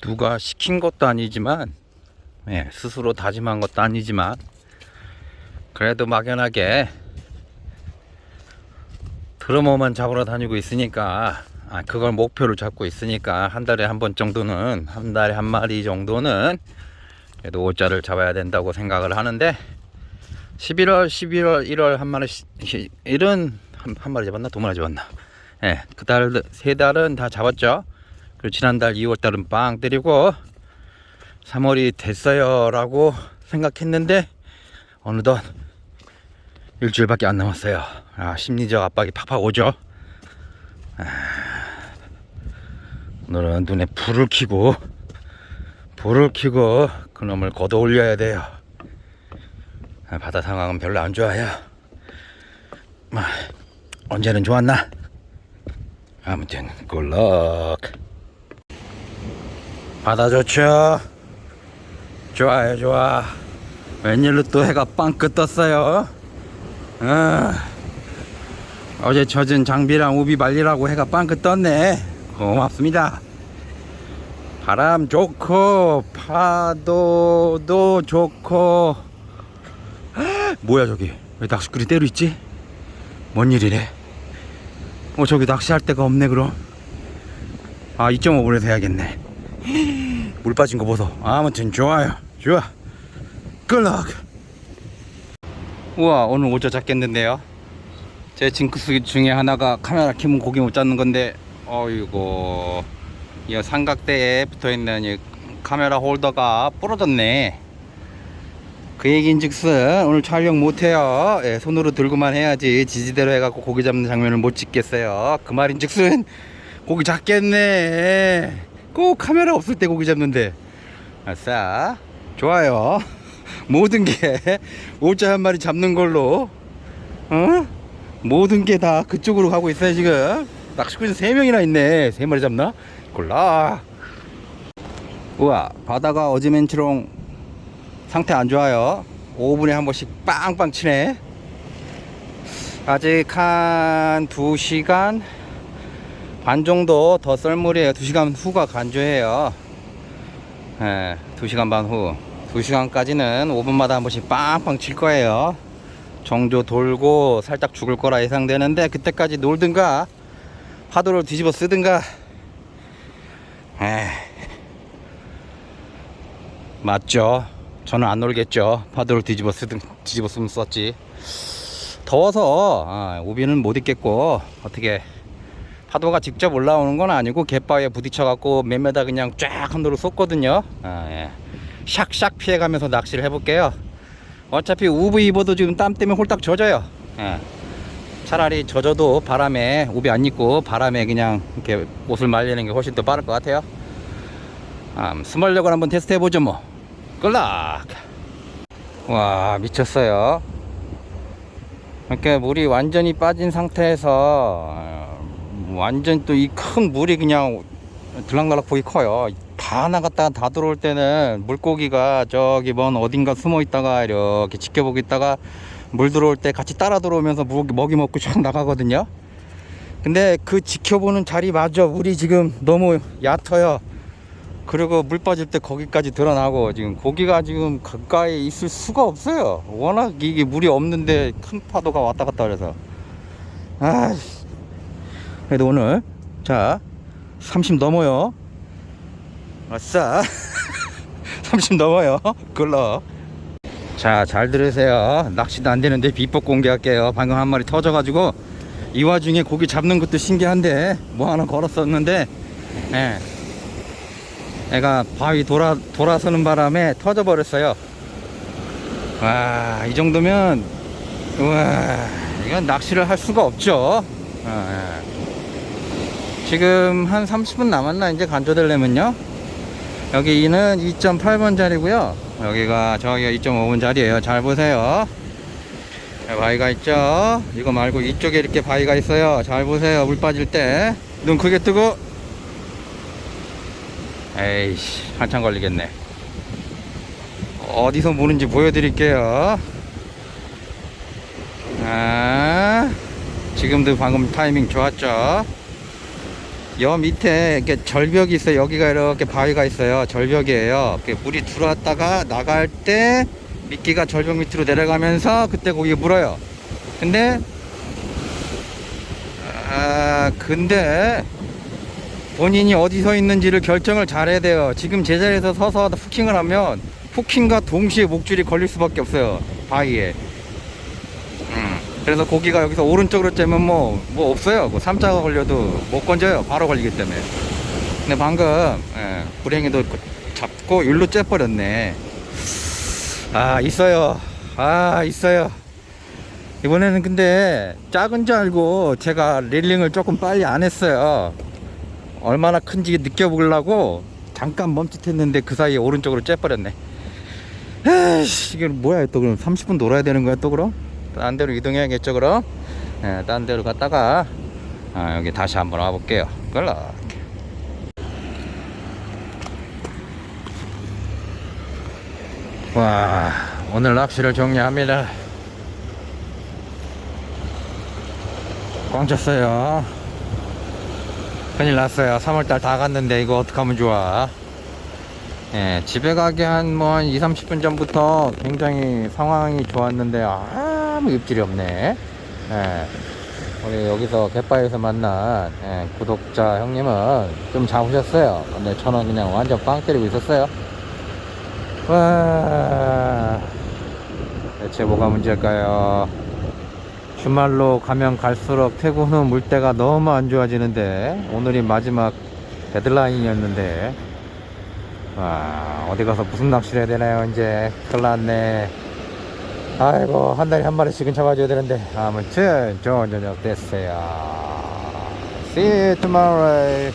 누가 시킨 것도 아니지만 예, 스스로 다짐한 것도 아니지만 그래도 막연하게 드러머만 잡으러 다니고 있으니까 아, 그걸 목표로 잡고 있으니까 한 달에 한 번 정도는 한 달에 한 마리 정도는 그래도 오자를 잡아야 된다고 생각을 하는데 11월, 11월, 1월 한 마리 일은 한, 한 마리 잡았나 두 마리 잡았나 예, 그 달 세 달은 다 잡았죠. 그리고 지난달 2월 달은 빵 때리고 3월이 됐어요 라고 생각했는데 어느덧 일주일밖에 안 남았어요. 아, 심리적 압박이 팍팍 오죠. 아, 오늘은 눈에 불을 켜고 불을 켜고 그놈을 걷어 올려야 돼요. 아, 바다 상황은 별로 안 좋아요. 아, 언제는 좋았나? 아무튼 꿀럭 바다 좋죠? 좋아요 좋아. 웬일로 또 해가 빵긋 떴어요? 아, 어제 젖은 장비랑 우비 말리라고 해가 빵긋 떴네. 고맙습니다. 바람 좋고 파도도 좋고. 뭐야 저기? 왜 낚시꾼이 때로 있지? 뭔 일이래? 어 저기 낚시할 데가 없네 그럼. 아 2.5분에서 해야겠네 물 빠진 거 보소. 아무튼 좋아요. 좋아. 끌락 우와 오늘 오자 잡겠는데요? 제 징크스 중에 하나가 카메라 켜면 고기 못 잡는 건데 어이구. 이 삼각대에 붙어있는 이 카메라 홀더가 부러졌네. 그 얘기인즉슨 오늘 촬영 못해요. 예, 손으로 들고만 해야지 지지대로 해갖고 고기 잡는 장면을 못 찍겠어요. 그 말인즉슨 고기 잡겠네. 꼭 카메라 없을 때 고기 잡는데. 아싸, 좋아요. 모든 게 오자 한 마리 잡는 걸로, 어? 모든 게 다 그쪽으로 가고 있어요 지금. 낚시꾼 세 명이나 있네. 세 마리 잡나? 골라. 우와, 바다가 어지멘치롱 상태 안 좋아요. 5분에 한 번씩 빵빵 치네. 아직 한 2시간 반 정도 더 썰물이에요. 2시간 후가 간조해요. 예, 2시간 반 후. 2시간까지는 5분마다 한 번씩 빵빵 칠 거예요. 정조 돌고 살짝 죽을 거라 예상되는데 그때까지 놀든가 파도를 뒤집어 쓰든가 에이, 맞죠. 저는 안 놀겠죠. 파도를 뒤집어 쓰든 뒤집어 쓰면 썼지. 더워서 아, 우비는 못 입겠고 어떻게 파도가 직접 올라오는 건 아니고 갯바위에 부딪혀 갖고 몇 메다 그냥 쫙 한도로 쏟거든요. 아, 예. 샥샥 피해가면서 낚시를 해볼게요. 어차피 우비 입어도 지금 땀 때문에 홀딱 젖어요. 예. 차라리 젖어도 바람에 우비 안 입고 바람에 그냥 이렇게 옷을 말리는 게 훨씬 더 빠를 것 같아요. 아, 스멀력을 한번 테스트 해보죠 뭐. 끌락 와 미쳤어요 이렇게 물이 완전히 빠진 상태에서 어, 완전 또 이 큰 물이 그냥 들락날락 보기 커요 다 나갔다가 다 들어올 때는 물고기가 저기 먼 어딘가 숨어 있다가 이렇게 지켜보고 있다가 물 들어올 때 같이 따라 들어오면서 먹이, 먹이 먹고 쫙 나가거든요 근데 그 지켜보는 자리 마저 물이 지금 너무 얕아요 그리고 물 빠질 때 거기까지 드러나고 지금 고기가 지금 가까이 있을 수가 없어요. 워낙 이게 물이 없는데 큰 파도가 왔다 갔다 그래서. 아, 그래도 오늘 자 30 넘어요. 아싸, 30 넘어요. 글러. 자, 잘 들으세요. 낚시도 안 되는데 비법 공개할게요. 방금 한 마리 터져가지고 이 와중에 고기 잡는 것도 신기한데 뭐 하나 걸었었는데, 예. 애가 바위 돌아 돌아서는 바람에 터져 버렸어요. 와, 이 정도면 와, 이건 낚시를 할 수가 없죠. 아, 예. 지금 한 30분 남았나 이제 간조되려면요. 여기는 2.8번 자리고요. 여기가 저기가 2.5번 자리예요. 잘 보세요. 바위가 있죠. 이거 말고 이쪽에 이렇게 바위가 있어요. 잘 보세요. 물 빠질 때 눈 크게 뜨고 에이씨 한참 걸리겠네 어디서 무는지 보여드릴게요 아 지금도 방금 타이밍 좋았죠 여 밑에 이렇게 절벽이 있어요. 여기가 이렇게 바위가 있어요. 절벽이에요. 물이 들어왔다가 나갈 때 미끼가 절벽 밑으로 내려가면서 그때 거기 물어요. 근데 아 근데 본인이 어디 서 있는지를 결정을 잘해야 돼요. 지금 제자리에서 서서 후킹을 하면 후킹과 동시에 목줄이 걸릴 수밖에 없어요. 바위에. 음, 그래서 고기가 여기서 오른쪽으로 째면 뭐, 뭐 없어요. 뭐 삼자가 걸려도 못 건져요. 바로 걸리기 때문에. 근데 방금, 예, 불행히도 잡고 일로 째버렸네. 아, 있어요. 아, 있어요. 이번에는 근데 작은 줄 알고 제가 릴링을 조금 빨리 안 했어요. 얼마나 큰지 느껴보려고 잠깐 멈칫했는데 그 사이에 오른쪽으로 째버렸네. 에이씨, 이게 뭐야 또 그럼 30분 놀아야 되는 거야 또 그럼? 딴 데로 이동해야겠죠 그럼? 예, 딴 데로 갔다가 아, 여기 다시 한번 와볼게요. 끌라. 와, 오늘 낚시를 정리합니다. 꽝 쳤어요. 큰일 났어요. 3월달 다 갔는데 이거 어떡하면 좋아. 예, 집에 가기 한 뭐 한 2, 30분 전부터 굉장히 상황이 좋았는데 아 무 입질이 없네. 예. 우리 여기서 갯바에서 만난 예, 구독자 형님은 좀 잡으셨어요. 근데 저는 그냥 완전 빵 때리고 있었어요. 와, 대체 뭐가 문제일까요? 주말로 가면 갈수록 태국은 물때가 너무 안 좋아지는데 오늘이 마지막 데드라인이었는데 와 어디 가서 무슨 낚시를 해야 되나요 이제 큰일 났네 아이고 한 달에 한 마리씩은 잡아줘야 되는데. 아무튼 좋은 저녁 됐어요. See you tomorrow